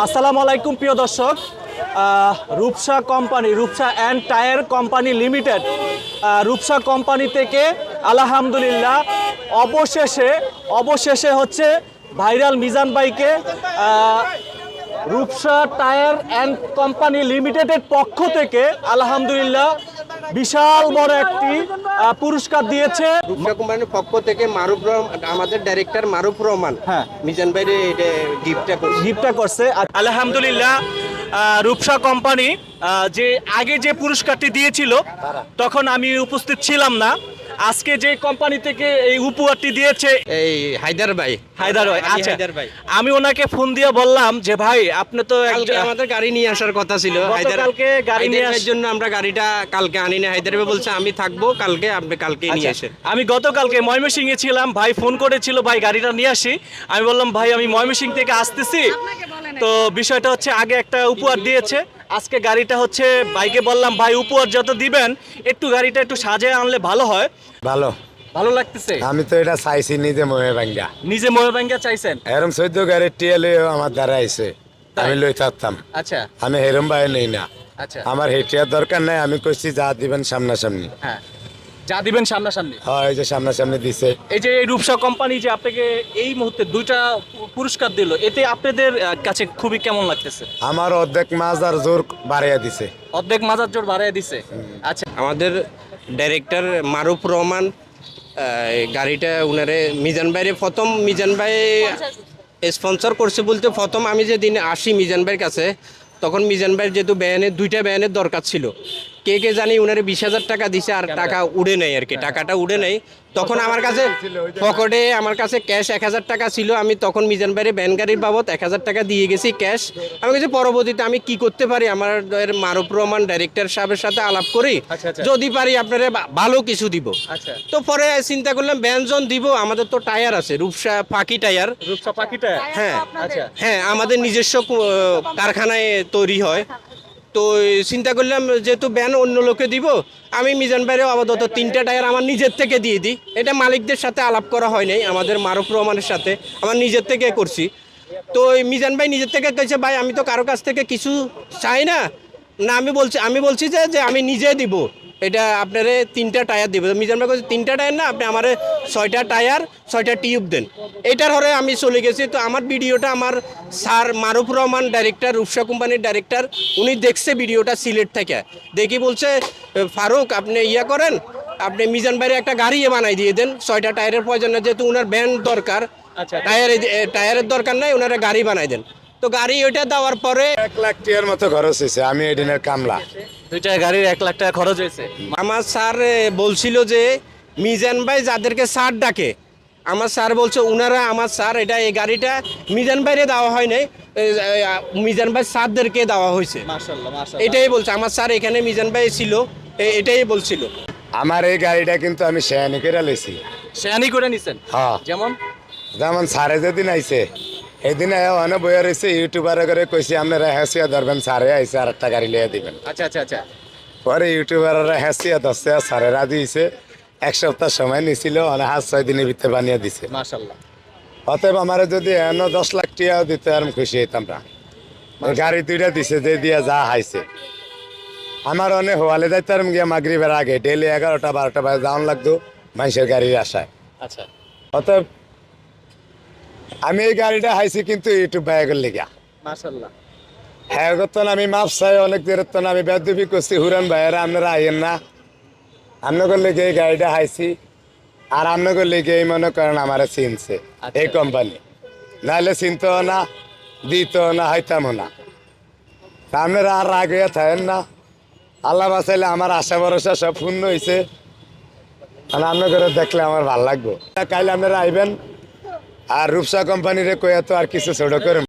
আসসালামু আলাইকুম, প্রিয় দর্শক। Rupsa company, Rupsa and tyre company limited Rupsa company থেকে আলহামদুলিল্লাহ অবশেষে অবশেষে হচ্ছে ভাইরাল মিজান বাইকে রূপসা টায়ার অ্যান্ড কোম্পানি লিমিটেডের পক্ষ থেকে আলহামদুলিল্লাহ বিশাল বড় একটি পুরস্কার দিয়েছে। রূপসা কোম্পানির পক্ষ থেকে মারুফ রহমান আমাদের ডাইরেক্টর মারুফ রহমান হ্যাঁ। মিজান ভাইরে গিফটটা করছে। গিফটটা করছে। আর আলহামদুলিল্লাহ রূপসা কোম্পানি যে আগে যে পুরস্কারটি দিয়েছিল তখন আমি উপস্থিত ছিলাম না। আজকে যে কোম্পানি থেকে এই উপহারটি দিয়েছে এই হায়দার ভাই। হায়দার ভাই আচ্ছা। ভাই। আমি ওনাকে ফোন দিয়ে বললাম যে ভাই আপনি তো কালকে একজন- আমাদের গাড়ি নিয়ে আসার কথা ছিল। হায়দার গতকালকে গাড়ি নিয়ে আসার জন্য আমরা গাড়িটা কালকে আনি না হায়দার ভাই বলছে আমি থাকব কালকে আপনি কালকে নিয়ে আচ্ছা, আসেন। আমি গতকালকে এ ছিলাম ভাই ফোন করেছিল ভাই গাড়িটা নিয়ে আসি। আমি বললাম ভাই আমি ময়মনসিং থেকে আসতেছি। তো বিষয়টা হচ্ছে আগে একটা উপহার দিয়েছে। আজকে গাড়িটা হচ্ছে বাইকে বললাম ভাই উপহার যত দিবেন একটু গাড়িটা একটু সাজিয়ে আনলে ভালো হয়। ভালো। ভালো লাগতেছে? আমি তো এটা চাইছি নিজে মহে ভাঙ্গা। নিজে মহে ভাঙ্গা চাইছেন? এরম চৈদ্য গাড়ির টিয়ালে আমার দ্বারা আইছে। আমি লই থাকতাম। আচ্ছা। আমি হেরম ভাই নেই না। আচ্ছা। আমার হেটিয়ার দরকার নাই আমি কইছি যা দিবেন সামনাসামনি। হ্যাঁ। যা দিবেন সামনাসামনি? হয় এই যে সামনাসামনি দিছে। এই যে এই রূপসা কোম্পানি যে আপনাকে এই মুহূর্তে দুইটা পুরস্কার দিল এতে আপনাদের কাছে খুবই কেমন লাগতেছে? আমার অর্ধেক মাজার জোর বাড়াইয়া দিছে। অর্ধেক মাজার জোর বাড়াই দিছে? আচ্ছা। আমাদের ডাইরেক্টর মারুফ রহমান এই গাড়িটা উনারে মিজান ভাইরে প্রথম মিজান ভাই স্পন্সর করছে বলতে প্রথম আমি যেদিন আসি মিজান ভাইয়ের কাছে তখন মিজান ভাইয়ের যেহেতু ব্যানের দুইটা ব্যানের দরকার ছিল। কে কে জানি উনারে বিশ হাজার টাকা দিছে আর টাকা উড়ে নেই আর কি টাকাটা উড়ে নেই। তখন আমার কাছে পকেটে আমার কাছে ক্যাশ এক হাজার টাকা ছিল আমি তখন মিজান ভাইয়ের ব্যান গাড়ির বাবদ এক হাজার টাকা দিয়ে গেছি ক্যাশ। আমি কাছে পরবর্তীতে আমি কি করতে পারি? আমার মারুফ রহমান ডাইরেক্টর সাহেবের সাথে আলাপ করি আচ্ছা, আচ্ছা। যদি পারি আপনারা ভালো কিছু দিব। আচ্ছা। তো পরে চিন্তা করলাম ব্যঞ্জন দিব আমাদের তো টায়ার আছে রূপসা ফাঁকি টায়ার। রূপসা পাখিটা হ্যাঁ। আচ্ছা হ্যাঁ আমাদের নিজস্ব কারখানায় তৈরি হয়। তো চিন্তা করলাম যেহেতু ব্যান অন্য লোকে দিব, আমি মিজান বাইরে আপাতত তিনটা টায়ার আমার নিজের থেকে দিয়ে দিই। এটা মালিকদের সাথে আলাপ করা হয় নাই, আমাদের মারুফ রহমানের সাথে, আমার নিজের থেকে করছি। তো মিজান ভাই নিজের থেকে কেছে ভাই, আমি তো কারও কাছ থেকে কিছু চাই না। না, আমি বলছি আমি বলছি যে যে আমি নিজে দিব। এটা আপনারে তিনটা টায়ার দিব। মিজান ভাই বলছে তিনটা টায়ার না আপনি আমার ছয়টা টায়ার ছয়টা টিউব দেন। এটার হরে আমি চলে গেছি। তো আমার ভিডিওটা আমার স্যার মারুফ রহমান ডাইরেক্টর রূপসা কোম্পানির ডাইরেক্টর উনি দেখছে ভিডিওটা সিলেট থেকে। দেখি বলছে ফারুক আপনি ইয়া করেন আপনি মিজান ভাইয়ের একটা গাড়ি বানাই দিয়ে দেন ছয়টা টায়ারের প্রয়োজন না যেহেতু উনার ব্যান্ড দরকার আচ্ছা। টায়ার টায়ারের দরকার নাই ওনারা গাড়ি বানাই দেন। তো গাড়ি ওইটা দেওয়ার পরে এক লাখ টিয়ার মতো খরচ হয়েছে আমি এদিনের কামলা। দুইটা গাড়ির এক লাখ টাকা খরচ হয়েছে। আমার স্যার বলছিল যে মিজান ভাই যাদেরকে স্যার ডাকে আমার স্যার বলছে উনারা আমার স্যার এটা এই গাড়িটা মিজান ভাইরে দেওয়া হয় নাই মিজান ভাই স্যারদেরকে দেওয়া হয়েছে। এটাই বলছে আমার স্যার এখানে মিজান ভাই ছিল এটাই বলছিল। আমার এই গাড়িটা কিন্তু আমি শেয়ানি করে লেছি শেয়ানি করে নিছেন? হ্যাঁ। যেমন? যেমন স্যারে যেদিন আইছে সেদিন অনেক বইয়া রয়েছে ইউটিউবারে করে কইছে আপনারা হেসিয়া ধরবেন সারে আইসে আর একটা গাড়ি লিয়ে দিবেন। আচ্ছা আচ্ছা আচ্ছা। পরে ইউটিউবাররা হেসিয়া দশটা সারেরা দিয়েছে এক সপ্তাহ সময় নিছিল অনেক হাত ছয় দিনের ভিতরে বানিয়ে দিছে। মাশাআল্লাহ। অতএব আমার যদি এন দশ লাখ টিয়াও দিতে আর আমি খুশি হইতাম না। গাড়ি দুইটা দিছে যে দিয়া যা হাইছে। আমার অনেক হওয়ালে যাইতাম গিয়া মাগরিবের আগে ডেলি এগারোটা বারোটা বাজে যাওয়ান লাগতো মানুষের গাড়ির আশায়। আচ্ছা। অতএব আমি এই গাড়িটা হাইছি কিন্তু ইউটিউব বাইকের লেগা হ্যাঁ করতেন আমি মাপ চাই অনেক দূরের তো আমি বেদবি করছি হুরান ভাইয়েরা আপনারা আইয়েন না। আপনাদের লেগে এই গাড়িটা হাইছি আর আপনাদের লেগে এই মনে করেন আমার চিনছে আচ্ছা। এই কোম্পানি নাহলে চিনতো না দিত না হইতাম না। আপনারা আর রাগ হয়ে থাকেন না। আল্লাহ বাঁচাইলে আমার আশা ভরসা সব পূর্ণ হয়েছে মানে আপনাদের দেখলে আমার ভালো লাগবে। কাইলে আপনারা আইবেন। আর রূপসা কোম্পানিরে কয়া তো আর কিছু ছোট করে